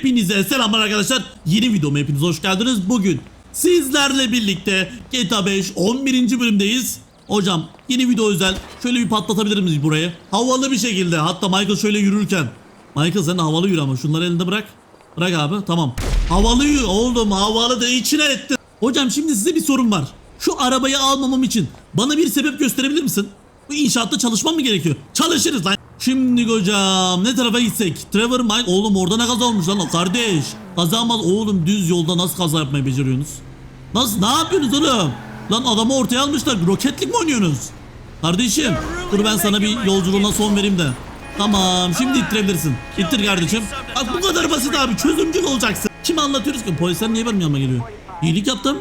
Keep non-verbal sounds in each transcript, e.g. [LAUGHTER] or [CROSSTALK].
Hepinize selamlar arkadaşlar. Yeni videoma hepiniz hoş geldiniz. Bugün sizlerle birlikte GTA 5 11. bölümdeyiz. Hocam yeni video özel. Şöyle bir patlatabilir miyiz burayı? Havalı bir şekilde. Hatta Michael şöyle yürürken. Michael sen havalı yürü ama şunları elinde bırak. Bırak abi tamam. Havalı yürü oğlum havalı da içine ettin. Hocam şimdi size bir sorum var. Şu arabayı almamam için bana bir sebep gösterebilir misin? Bu inşaatta çalışmam mı gerekiyor? Çalışırız lan. Şimdi hocam ne tarafa gitsek? Trevor Mike oğlum orada ne kaza olmuş lan kardeş. Kazamaz oğlum düz yolda nasıl kaza yapmayı beceriyorsunuz? Nasıl ne yapıyorsunuz oğlum? Lan adamı ortaya almışlar roketlik mi oynuyorsunuz? Kardeşim dur ben sana bir yolculuğuna son vereyim de. Tamam şimdi ittirebilirsin. İttir kardeşim. Bak bu kadar basit abi çözümcül olacaksın. Kime anlatıyoruz ki? Polisler niye benim yanıma geliyor? İyilik yaptım.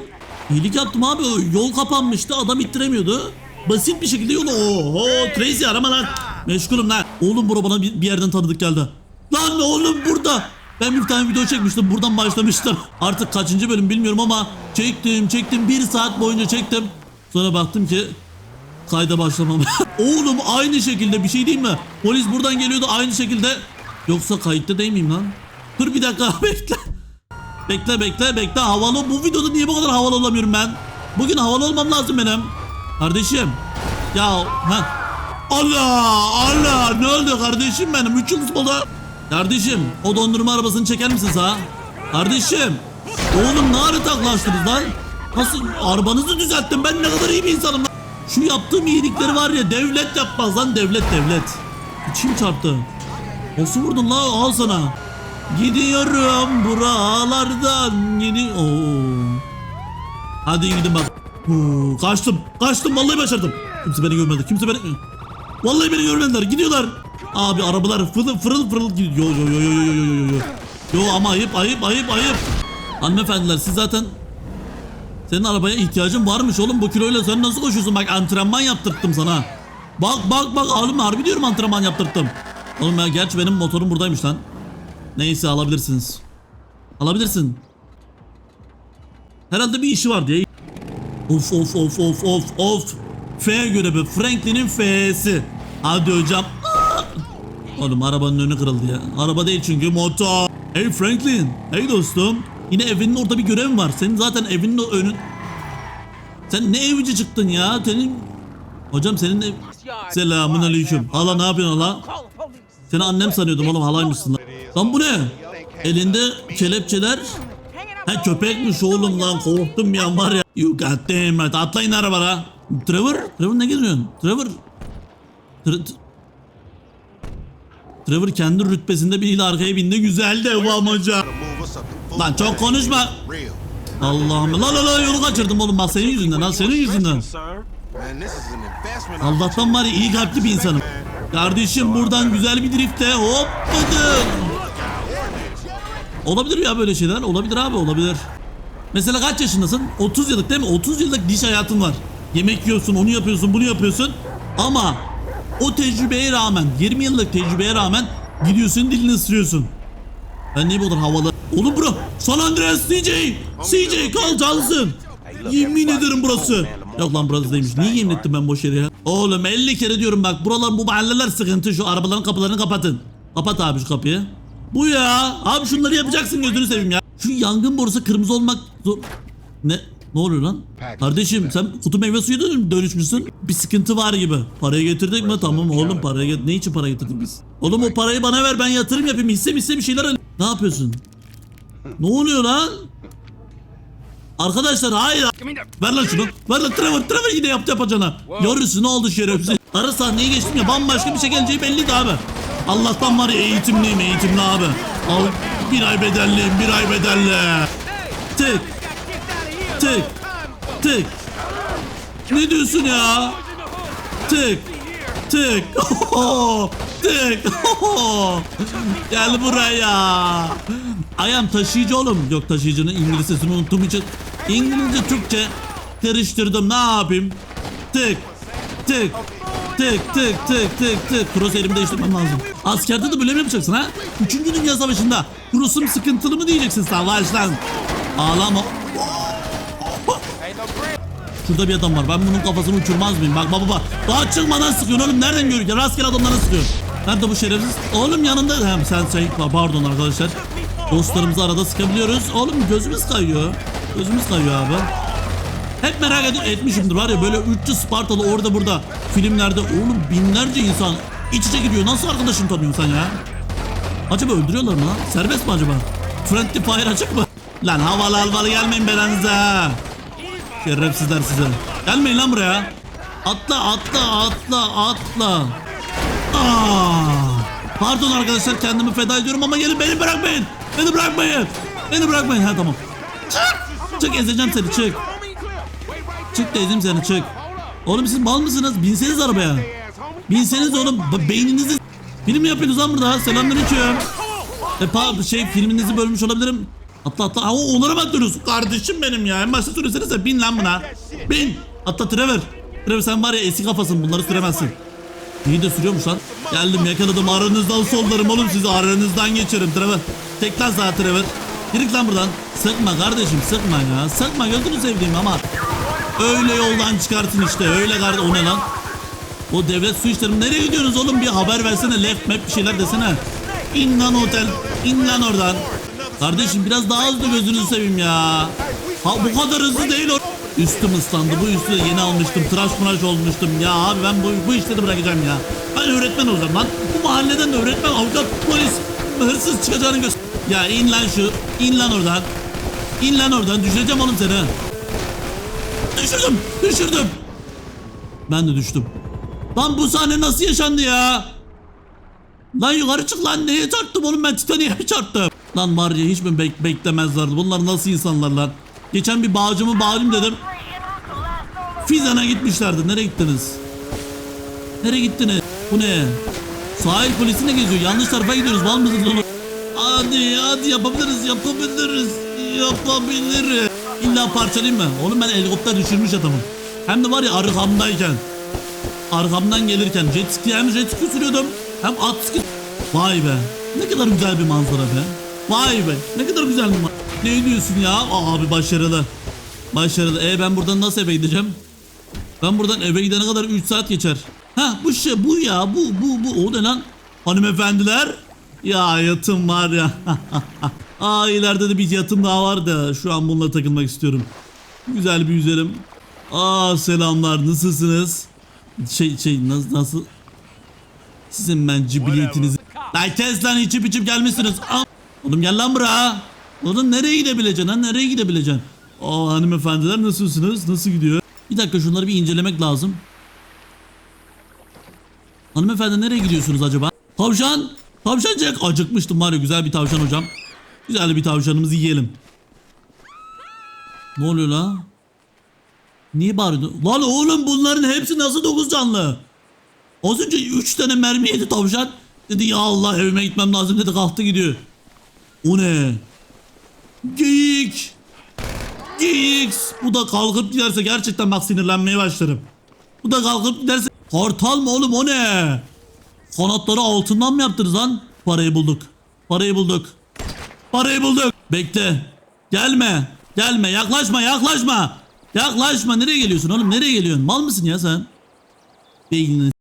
İyilik yaptım abi. Yol kapanmıştı. Adam ittiremiyordu. Basit bir şekilde yolu. Oho Tracy arama lan. Meşgulüm lan. Oğlum bura bana bir, bir yerden tanıdık geldi. Lan oğlum burada. Ben bir tane video çekmiştim. Buradan başlamıştım. [LAUGHS] Artık kaçıncı bölüm bilmiyorum ama çektim çektim. Bir saat boyunca çektim. Sonra baktım ki kayda başlamam. [LAUGHS] Oğlum aynı şekilde bir şey değil mi? Polis buradan geliyordu aynı şekilde. Yoksa kayıtta değil miyim lan? Dur bir dakika [LAUGHS] bekle. Bekle bekle bekle havalı. Bu videoda niye bu kadar havalı olamıyorum ben? Bugün havalı olmam lazım benim. Kardeşim. Ya ha. Allah Allah ne oldu kardeşim benim? 3 yıldız oldu. Kardeşim o dondurma arabasını çeker misin sağa? Kardeşim. Oğlum ne ara taklaştınız lan? Nasıl arabanızı düzelttim ben ne kadar iyi bir insanım lan. Şu yaptığım iyilikleri var ya devlet yapmaz lan devlet devlet. İçim çarptı. Nasıl vurdun la al sana. Gidiyorum buralardan yeni... Oo. Hadi gidin bak. Kaçtım. Kaçtım vallahi başardım. Kimse beni görmedi. Kimse beni... Vallahi beni görmediler. Gidiyorlar. Abi arabalar fırıl fırıl fırıl gidiyor. Yo yo yo yo yo yo yo yo. Yo ama ayıp ayıp ayıp ayıp. Hanımefendiler siz zaten senin arabaya ihtiyacın varmış oğlum bu kiloyla sen nasıl koşuyorsun bak antrenman yaptırttım sana. Bak bak bak oğlum harbi diyorum antrenman yaptırttım. Oğlum ya gerçi benim motorum buradaymış lan. Neyse alabilirsiniz. Alabilirsin. Herhalde bir işi var diye. Of of of of of of. F görevi Franklin'in F'si. Hadi hocam. Oğlum arabanın önü kırıldı ya. Araba değil çünkü motor. Hey Franklin. Hey dostum. Yine evinin orada bir görevin var. Senin zaten evinin önün... Sen ne evici çıktın ya? Senin... Hocam senin ev... Selamun aleyküm. Hala ne yapıyorsun hala? Seni annem sanıyordum oğlum halaymışsın lan. Lan bu ne? Elinde kelepçeler. Ha köpekmiş oğlum lan korktum ya var ya. You got damn right. Atlayın arabara. Trevor? Trevor ne geziyorsun? Trevor? Tra- t- Trevor kendi rütbesinde biriyle arkaya bindi. Güzel de bu amaca. Lan çok konuşma. Allah'ım. La la la yolu kaçırdım oğlum bak senin yüzünden ha senin yüzünden. Allah'tan var ya iyi kalpli bir insanım. Kardeşim buradan güzel bir drifte hop. Olabilir ya böyle şeyler. Olabilir abi olabilir. Mesela kaç yaşındasın? 30 yıllık değil mi? 30 yıllık diş hayatın var. Yemek yiyorsun, onu yapıyorsun, bunu yapıyorsun. Ama o tecrübeye rağmen, 20 yıllık tecrübeye rağmen gidiyorsun dilini ısırıyorsun. Ben niye bu kadar havalı? Oğlum bro, San Andreas CJ! CJ kal çalsın! Yemin ederim burası. Yok lan burası değilmiş. Niye yemin ettim ben boş yere ya? Oğlum 50 kere diyorum bak buralar bu mahalleler sıkıntı. Şu arabaların kapılarını kapatın. Kapat abi şu kapıyı. Bu ya. Abi şunları yapacaksın gözünü seveyim ya. Şu yangın borusu kırmızı olmak zor. Ne? Ne oluyor lan? Kardeşim sen kutu meyve suyu dön- dönüşmüşsün. Bir sıkıntı var gibi. Parayı getirdik mi? Tamam oğlum parayı get Ne için para getirdik biz? Oğlum o parayı bana ver ben yatırım yapayım. Hisse hisse bir şeyler. Ne yapıyorsun? Ne oluyor lan? Arkadaşlar hayır. Ver lan şunu. Ver lan Trevor. Trevor yine yaptı yapacağına. Görürsün ne oldu şerefsiz. Ara sahneyi geçtim ya bambaşka bir şey geleceği belliydi abi. Allah'tan var ya eğitimliyim eğitimli abi. Al bir ay bedelliyim bir ay bedelli. Tık. Tık. Tık. Ne diyorsun ya? Tık. Tık. [LAUGHS] Tık. [LAUGHS] Gel buraya. Ayam taşıyıcı oğlum. Yok taşıyıcının İngilizcesini unuttuğum için İngilizce Türkçe karıştırdım. Ne yapayım? Tık. Tık. Tık tık tık tık tık. Cross elimi değiştirmem lazım. Askerde de böyle mi yapacaksın ha? Üçüncü Dünya Savaşı'nda Cross'um sıkıntılı mı diyeceksin savaş lan? Ağlama. Şurada bir adam var. Ben bunun kafasını uçurmaz mıyım? Bak baba bak. Daha çıkmadan sıkıyorsun oğlum. Nereden görüyorsun? Rastgele adamlara sıkıyorsun. Nerede bu şerefsiz? Oğlum yanında. Hem sen şey pardon arkadaşlar. Dostlarımızı arada sıkabiliyoruz. Oğlum gözümüz kayıyor. Gözümüz kayıyor abi. Hep merak edip etmişimdir var ya böyle 300 Spartalı orada burada filmlerde oğlum binlerce insan iç içe gidiyor. Nasıl arkadaşını tanıyorsun sen ya? Acaba öldürüyorlar mı lan? Serbest mi acaba? Friendly fire açık mı? Lan havalı havalı gelmeyin belanıza. ha. Şerefsizler size. Gelmeyin lan buraya. Atla atla atla atla. Aa! Pardon arkadaşlar kendimi feda ediyorum ama gelin beni bırakmayın. Beni bırakmayın. Beni bırakmayın. Ha tamam. Çık. Çık ezeceğim seni çık. Çık da ezeyim seni çık. Oğlum siz mal mısınız? Binseniz arabaya. Binseniz oğlum beyninizi film mi yapıyorsunuz lan burada? Selamünaleyküm. E pa şey filminizi bölmüş olabilirim. Atla atla. Aa, onlara mı atlıyorsunuz? Kardeşim benim ya. En başta söylesenize bin lan buna. Bin. Atla Trevor. Trevor sen var ya eski kafasın bunları süremezsin. İyi de sürüyormuş lan. Geldim yakaladım aranızdan sollarım oğlum sizi aranızdan geçerim Trevor. Tek lan sağa Trevor. Yürü lan buradan. Sıkma kardeşim sıkma ya. Sıkma gözünü sevdiğim ama. Öyle yoldan çıkartın işte öyle kardeşim. O ne lan? O devlet su işlerim nereye gidiyorsunuz oğlum bir haber versene left map bir şeyler desene. İn lan otel in lan oradan. Kardeşim biraz daha hızlı gözünüzü seveyim ya. Ha bu kadar hızlı değil o. Üstüm ıslandı bu üstü yeni almıştım tıraş mıraş olmuştum ya abi ben bu, bu işleri bırakacağım ya. Ben öğretmen olacağım lan. Bu mahalleden de öğretmen avukat polis hırsız çıkacağını göster. Ya in lan şu in lan oradan. İn lan oradan düşüreceğim oğlum seni. Düşürdüm düşürdüm. Ben de düştüm. Lan bu sahne nasıl yaşandı ya? Lan yukarı çık lan neye çarptım oğlum ben Titanic'e çarptım. Lan var ya hiç mi bek beklemezlerdi bunlar nasıl insanlar lan. Geçen bir bağcımı bağlayayım dedim. Fizan'a gitmişlerdi nereye gittiniz? Nereye gittiniz? Bu ne? Sahil polisi ne geziyor? Yanlış tarafa gidiyoruz. Var mısınız onu? Hadi hadi yapabiliriz yapabiliriz yapabiliriz. İlla parçalayayım mı? Oğlum ben helikopter düşürmüş adamım. Hem de var ya arkamdayken. Arkamdan gelirken jet ski hem jet ski sürüyordum hem at ski. Vay be ne kadar güzel bir manzara be. Vay be ne kadar güzel bir. Ne diyorsun ya? Abi başarılı. Başarılı. E ben buradan nasıl eve gideceğim? Ben buradan eve gidene kadar 3 saat geçer. Ha bu şey bu ya bu bu bu o ne lan? Hanımefendiler. Ya yatım var ya. [LAUGHS] Aa ileride de bir yatım daha var da şu an bununla takılmak istiyorum. Güzel bir yüzerim. Aa selamlar nasılsınız? Şey şey nasıl nasıl? Sizin ben cibiliyetinizi... Lan kes lan içip içip gelmişsiniz. Aa, Oğlum gel lan buraya. Oğlum nereye gidebileceksin lan nereye gidebileceksin? Aa hanımefendiler nasılsınız? Nasıl gidiyor? Bir dakika şunları bir incelemek lazım. Hanımefendi nereye gidiyorsunuz acaba? Tavşan! Tavşancık! Acıkmıştım var ya güzel bir tavşan hocam. Güzel bir tavşanımızı yiyelim. Ne oluyor la? Niye bağırıyorsun? Lan oğlum bunların hepsi nasıl dokuz canlı? Az önce 3 tane mermi yedi tavşan. Dedi ya Allah evime gitmem lazım dedi kalktı gidiyor. O ne? Geyik! Geyik! Bu da kalkıp giderse gerçekten bak sinirlenmeye başlarım. Bu da kalkıp giderse... Kartal mı oğlum o ne? Kanatları altından mı yaptınız lan? Parayı bulduk. Parayı bulduk. Parayı bulduk. Bekle. Gelme. Gelme. Yaklaşma. Yaklaşma. Yaklaşma. Nereye geliyorsun oğlum? Nereye geliyorsun? Mal mısın ya sen? Beynini